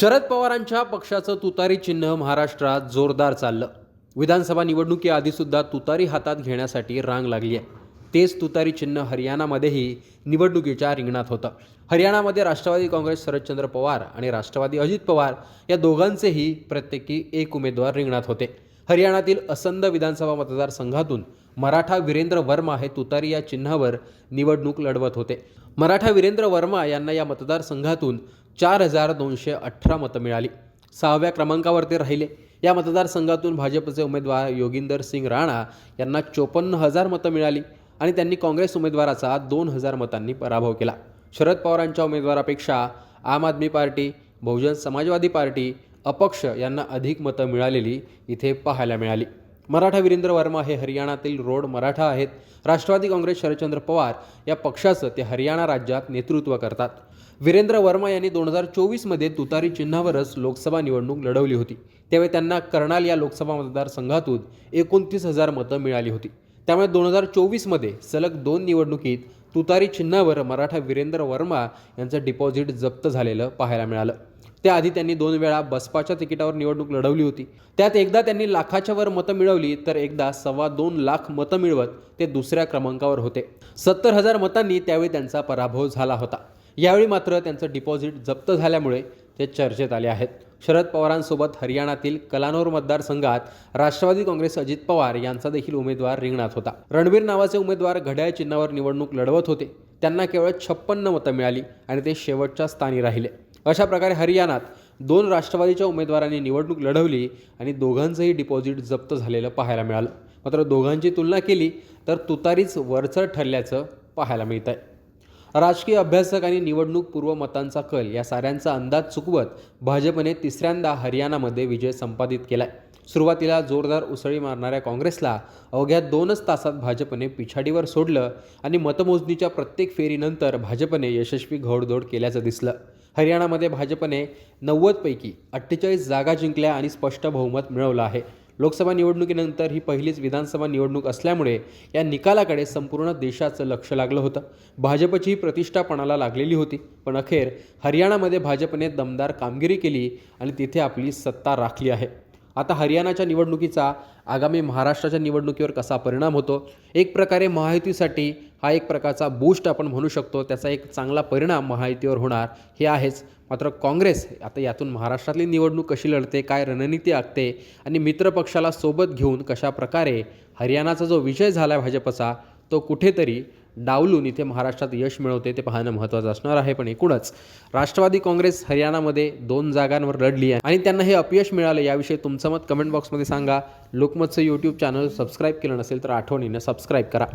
शरद पवारांच्या पक्षाचं तुतारी चिन्ह महाराष्ट्रात जोरदार चाललं. विधानसभा निवडणुकीआधीसुद्धा तुतारी हातात घेण्यासाठी रांग लागली आहे. तेच तुतारी चिन्ह हरियाणामध्येही निवडणुकीच्या रिंगणात होतं. हरियाणामध्ये राष्ट्रवादी काँग्रेस शरदचंद्र पवार आणि राष्ट्रवादी अजित पवार या दोघांचेही प्रत्येकी एक उमेदवार रिंगणात होते. हरियाणातील असंद विधानसभा मतदारसंघातून मराठा वीरेंद्र वर्मा हे तुतारी या चिन्हावर निवडणूक लढवत होते. मराठा वीरेंद्र वर्मा यांना या मतदारसंघातून चार हजार दोनशे अठरा मतं मिळाली. सहाव्या क्रमांकावर ते राहिले. या मतदारसंघातून भाजपचे उमेदवार योगिंदर सिंग राणा यांना चोपन्न हजार मतं मिळाली आणि त्यांनी काँग्रेस उमेदवाराचा दोन हजार मतांनी पराभव केला. शरद पवारांच्या उमेदवारापेक्षा आम आदमी पार्टी बहुजन समाजवादी पार्टी अपक्ष यांना अधिक मतं मिळालेली इथे पाहायला मिळाली. मराठा वीरेंद्र वर्मा हे हरियाणातील रोड मराठा आहेत. राष्ट्रवादी काँग्रेस शरदचंद्र पवार या पक्षाचं ते हरियाणा राज्यात नेतृत्व करतात. वीरेंद्र वर्मा यांनी दोन हजार चोवीसमध्ये तुतारी चिन्हावरच लोकसभा निवडणूक लढवली होती. त्यावेळी त्यांना कर्नाल या लोकसभा मतदारसंघातून एकोणतीस हजार मतं मिळाली होती. त्यामुळे दोन हजार चोवीसमध्ये सलग दोन निवडणुकीत तुतारी चिन्हावर मराठा वीरेंद्र वर्मा यांचं डिपॉझिट जप्त झालेलं पाहायला मिळालं. त्याआधी त्यांनी दोन वेळा बसपाच्या तिकिटावर निवडणूक लढवली होती. त्यात एकदा त्यांनी लाखाच्या वर मतं मिळवली तर एकदा सव्वा दोन लाख मतं मिळवत ते दुसऱ्या क्रमांकावर होते. सत्तर हजार मतांनी त्यावेळी त्यांचा पराभव झाला होता. यावेळी मात्र त्यांचं डिपॉझिट जप्त झाल्यामुळे ते चर्चेत आले आहेत. शरद पवारांसोबत हरियाणातील कलानोर मतदारसंघात राष्ट्रवादी काँग्रेस अजित पवार यांचा देखील उमेदवार रिंगणात होता. रणबीर नावाचे उमेदवार घड्याळ चिन्हावर निवडणूक लढवत होते. त्यांना केवळ छप्पन्न मतं मिळाली आणि ते शेवटच्या स्थानी राहिले. अशा प्रकारे हरियाणात दोन राष्ट्रवादीच्या उमेदवारांनी निवडणूक लढवली आणि दोघांचंही डिपॉझिट जप्त झालेलं पाहायला मिळालं. मात्र दोघांची तुलना केली तर तुतारीच वरचढ ठरल्याचं पाहायला मिळत आहे राजकीय अभ्यासक आणि निवडणूक पूर्व मतांचा कल या साऱ्यांचा अंदाज चुकवत भाजपने तिसऱ्यांदा हरियाणामध्ये विजय संपादित केलाय. सुरुवातीला जोरदार उसळी मारणाऱ्या काँग्रेसला अवघ्या दोनच तासात भाजपने पिछाडीवर सोडलं आणि मतमोजणीच्या प्रत्येक फेरीनंतर भाजपने यशस्वी घोडदौड केल्याचं दिसलं. हरियाणामध्ये भाजपने नव्वदपैकी अठ्ठेचाळीस जागा जिंकल्या आणि स्पष्ट बहुमत मिळवलं आहे. लोकसभा निवडणुकीनंतर ही पहिलीच विधानसभा निवडणूक असल्यामुळे या निकालाकडे संपूर्ण देशाचं लक्ष लागलं होतं. भाजपची ही लागलेली होती पण अखेर हरियाणामध्ये भाजपने दमदार कामगिरी केली आणि तिथे आपली सत्ता राखली आहे. आता हरियाणाच्या निवडणुकीचा आगामी महाराष्ट्राच्या निवडणुकीवर कसा परिणाम होतो? एक प्रकारे महायुतीसाठी हा एक प्रकारचा बूस्ट आपण म्हणू शकतो. त्याचा एक चांगला परिणाम महायुतीवर होणार हे आहेच. मात्र काँग्रेस आता यातून महाराष्ट्रातली निवडणूक कशी लढते काय रणनीती आखते आणि मित्रपक्षाला सोबत घेऊन कशा प्रकारे हरियाणाचा जो विजय झाला आहे भाजपचा तो कुठेतरी डावलून इथे महाराष्ट्रात यश मिळवते ते पाहणं महत्त्वाचं असणार आहे. पण एकूणच राष्ट्रवादी काँग्रेस हरियाणामध्ये दोन जागांवर लढली आहे आणि त्यांना हे अपयश मिळालं याविषयी तुमचं मत कमेंट बॉक्समध्ये सांगा. लोकमतचं यूट्यूब चॅनल सबस्क्राईब केलं नसेल तर आठवणीनं सबस्क्राईब करा.